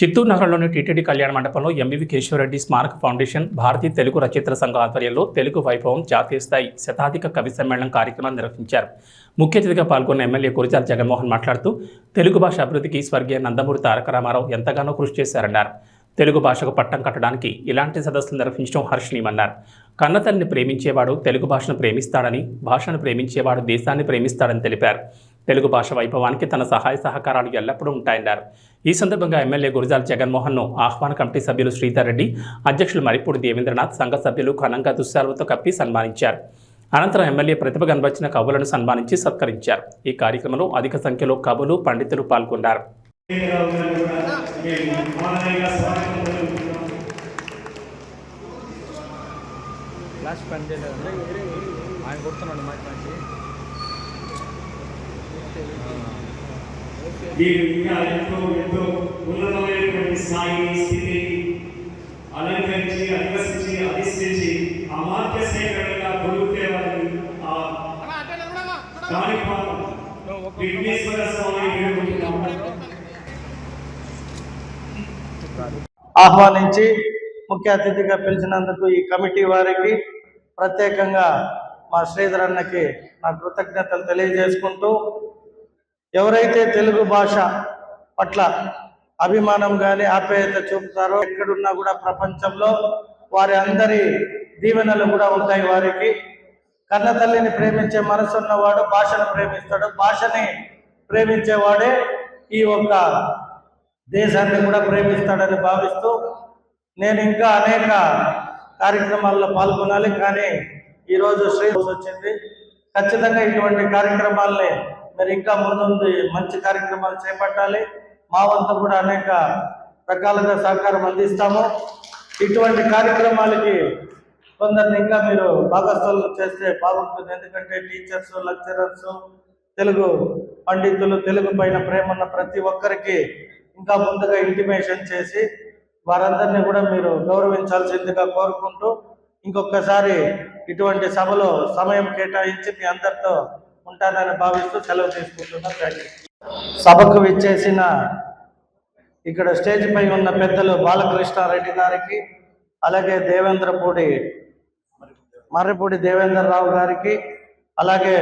చిత్తూరు నగరంలోని టీటీడీ కళ్యాణ మండపంలో ఎంవివి కేశవరెడ్డి స్మారక ఫౌండేషన్ భారతీయ తెలుగు రచయితల సంఘ ఆధ్వర్యంలో తెలుగు వైభవం జాతీయ స్థాయి శతాధిక కవి సమ్మేళనం కార్యక్రమాన్ని నిర్వహించారు. ముఖ్య అతిథిగా పాల్గొన్న ఎమ్మెల్యే కురిచాల జగన్మోహన్ మాట్లాడుతూ తెలుగు భాష అభివృద్ధికి స్వర్గీయ నందమూరి తారక రామారావు ఎంతగానో కృషి చేశారన్నారు. తెలుగు భాషకు పట్టం కట్టడానికి ఇలాంటి సదస్సులు నిర్వహించడం హర్షణీయమన్నారు. కన్నతల్లిని ప్రేమించేవాడు తెలుగు భాషను ప్రేమిస్తాడని భాషను ప్రేమించేవాడు దేశాన్ని ప్రేమిస్తాడని తెలిపారు. తెలుగు భాష వైభవానికి తన సహాయ సహకారాలు ఎల్లప్పుడూ ఉంటాయన్నారు. ఈ సందర్భంగా ఎమ్మెల్యే గురజాల జగన్మోహన్ను ఆహ్వాన కమిటీ సభ్యులు శ్రీధర్ రెడ్డి అధ్యక్షులు మరిపూడి దేవేంద్రనాథ్ సంఘ సభ్యులు ఘనంగా దుశ్శాలతో కప్పి సన్మానించారు. అనంతరం ఎమ్మెల్యే ప్రతిభ కనబరిచిన కవులను సన్మానించి సత్కరించారు. ఈ కార్యక్రమంలో అధిక సంఖ్యలో కవులు పండితులు పాల్గొన్నారు. ఆయన కొడుతున్నాడు కూడా మంచి వీరు ఇంకా ఎంతో ఎంతో ఉన్నతమైనటువంటి స్థాయిని స్థితిని అలంకరించి అధివసించి అధిష్ఠించి ఆ వాక్య సేకరణగా కొలుగుతే వారిని ఆ కాణిపాకం విఘ్నేశ్వర స్వామి ఆహ్వానించి ముఖ్య అతిథిగా పిలిచినందుకు ఈ కమిటీ వారికి ప్రత్యేకంగా మా శ్రీధర్ అన్నకి నా కృతజ్ఞతలు తెలియజేసుకుంటూ ఎవరైతే తెలుగు భాష పట్ల అభిమానం కానీ ఆప్యాయత చూపుతారో ఎక్కడున్నా కూడా ప్రపంచంలో వారి అందరి దీవెనలు కూడా ఉంటాయి వారికి. కన్న తల్లిని ప్రేమించే మనసు ఉన్నవాడు భాషను ప్రేమిస్తాడు. భాషని ప్రేమించేవాడే ఈ ఒక్క దేశాన్ని కూడా ప్రేమిస్తాడని భావిస్తూ నేను ఇంకా అనేక కార్యక్రమాల్లో పాల్గొనాలి. కానీ ఈరోజు శ్రీ వచ్చింది. ఖచ్చితంగా ఇటువంటి కార్యక్రమాల్ని మరి ఇంకా ముందుంది మంచి కార్యక్రమాలు చేపట్టాలి. మా వంతు కూడా అనేక రకాలుగా సహకారం అందిస్తాము. ఇటువంటి కార్యక్రమాలకి కొందరిని ఇంకా మీరు భాగస్థులు చేస్తే బాగుంటుంది. ఎందుకంటే టీచర్స్ లెక్చరర్స్ తెలుగు పండితులు తెలుగు పైన ప్రేమ ఉన్న ప్రతి ఒక్కరికి ఇంకా ముందుగా ఇంటిమేషన్ చేసి వారందరినీ కూడా మీరు గౌరవించాల్సిందిగా కోరుకుంటూ ఇంకొకసారి ఇటువంటి సభలో సమయం కేటాయించి మీ అందరితో ఉంటానని భావిస్తూ సెలవు తీసుకుంటున్నా సభకు విచ్చేసిన ఇక్కడ స్టేజ్ పై ఉన్న పెద్దలు బాలకృష్ణారెడ్డి గారికి అలాగే దేవేంద్రపూడి మర్రిపూడి దేవేంద్రరావు గారికి అలాగే